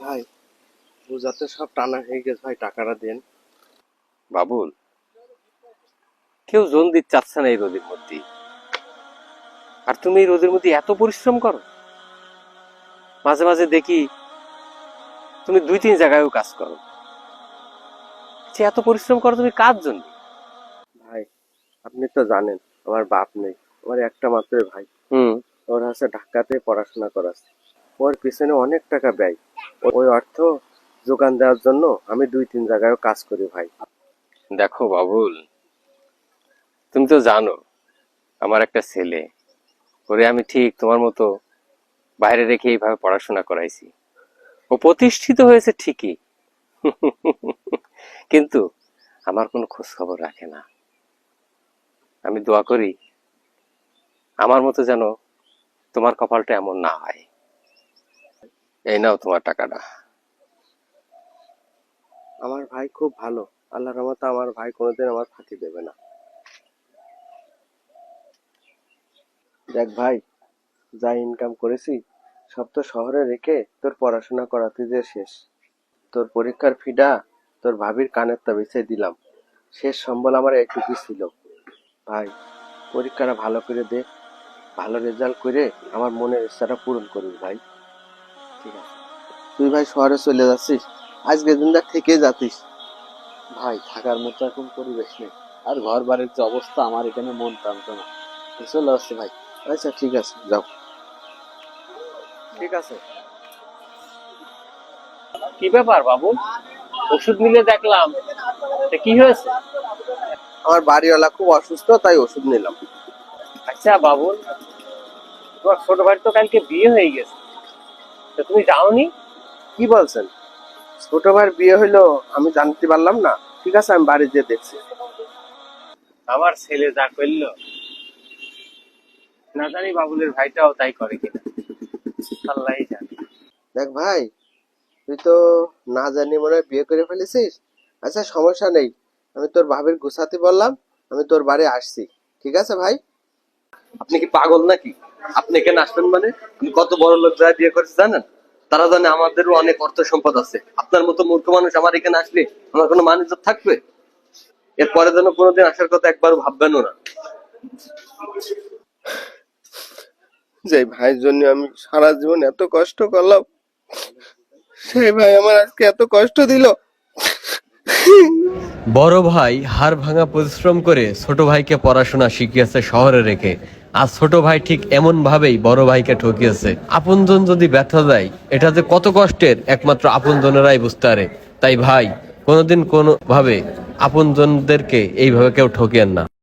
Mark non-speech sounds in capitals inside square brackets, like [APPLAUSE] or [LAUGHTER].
ভাই বোঝাতে সব টানা হয়ে গেছে ভাই টাকাটা দেন। বাবুল কেউ জোন দিতে চাচ্ছে না এই রোদের মধ্যে আর তুমি এই রোদের মধ্যে এত পরিশ্রম করো? মাঝে মাঝে দেখি তুমি দুই তিন জায়গায়ও কাজ করো। যে এত পরিশ্রম করো তুমি কার জন্য? ভাই আপনি তো জানেন আমার বাপ নেই আমার একটা মাত্র ভাই। হুম। ওর হচ্ছে ঢাকাতে পড়াশোনা করাচ্ছে। ওর পিছনে অনেক টাকা ব্যয়। ওই অর্থ যোগান দেওয়ার জন্য আমি দুই, তিন জায়গায় কাজ করি ভাই। দেখো বাবুল, তুমি তো জানো, আমার একটা ছেলে। ওরে আমি ঠিক তোমার মতো বাইরে রেখে এইভাবে পড়াশোনা করাইছি। ও প্রতিষ্ঠিত হয়েছে ঠিকই। [LAUGHS] কিন্তু আমার কোনো খোঁজ খবর রাখে না। আমি দোয়া করি, আমার মতো যেন তোমার কপালটা এমন না হয়। এই নাও তোমার টাকাটা। আমার ভাই খুব ভালো। আল্লাহর রহমতে আমার ভাই কোনোদিন আমার ফাঁকি দেবে না। দেখ ভাই, যা ইনকাম করেছি, সব তো শহরে রেখে তোর পড়াশোনা করাতে যে শেষ। তোর পরীক্ষার ফিডা তোর ভাবির কানের তা বেছে দিলাম। শেষ সম্বল আমার এইটুকু ছিল। ভাই, পরীক্ষাটা ভালো করে দে, ভালো রেজাল্ট করে আমার মনের ইচ্ছাটা পূরণ করিস ভাই। তুই ভাই শহরে চলে যাচ্ছিস? আজকে দিনটা থেকে যাতিস। ভাই থাকার মতো এখন পরিবেশ নেই। আর ঘর বাড়ির যে অবস্থা আমার এখানে মন টানতো না। চলে আসছে ভাই। আচ্ছা ঠিক আছে যাও। ঠিক আছে। কি ব্যাপার বাবু? ওষুধ নিলে দেখলাম। তা কি হয়েছে? আমার বাড়িওয়ালা খুব অসুস্থ তাই ওষুধ নিলাম। আচ্ছা বাবুল। তোমার ছোট ভাই তো কালকে বিয়ে হয়ে গেছে। তা তুমি যাওনি? কি বলছেন? ছোট ভাইয়ের বিয়ে হইল আমি জানতে পারলাম না। ঠিক আছে আমি বাড়ি যেয়ে দেখছি। আমার ছেলে যা করল না জানি বাবুলের ভাইটাও তাই করে কিনা। আল্লাহ জানে। দেখ ভাই তুই তো না জানি মনে হয় বিয়ে করে ফেলেছিস। আচ্ছা সমস্যা নেই। আমি তোর ভাবির গুছাতে বললাম আমি তোর বাড়ি আসছি। ঠিক আছে ভাই? আপনি কি পাগল নাকি? আপনি এখানে আসবেন মানে? আমি কত বড় লোক যারা বিয়ে করেছে জানেন? তারা জানে আমাদেরও অনেক অর্থ সম্পদ আছে। আপনার মতো মূর্খ মানুষ আমার এখানে আসলে আমার কোনো মানুষ থাকবে? এরপরে যেন কোনোদিন আসার কথা একবারও ভাববেনও না। যে ভাইয়ের জন্য আমি সারা জীবন এত কষ্ট করলাম, সেই ভাই আমার আজকে এত কষ্ট দিল। বড় ভাই হাড় ভাঙা পরিশ্রম করে ছোট ভাইকে পড়াশোনা শিখিয়েছে শহরে রেখে। আর ছোট ভাই ঠিক এমন ভাবেই বড় ভাইকে ঠকিয়েছে। আপনজন যদি ব্যথা দেয়, এটা যে কত কষ্টের একমাত্র আপনজনেরাই বুঝতে পারে। তাই ভাই, কোনোদিন কোনোভাবে আপনজনদেরকে এইভাবে কেউ ঠকিয়েন না।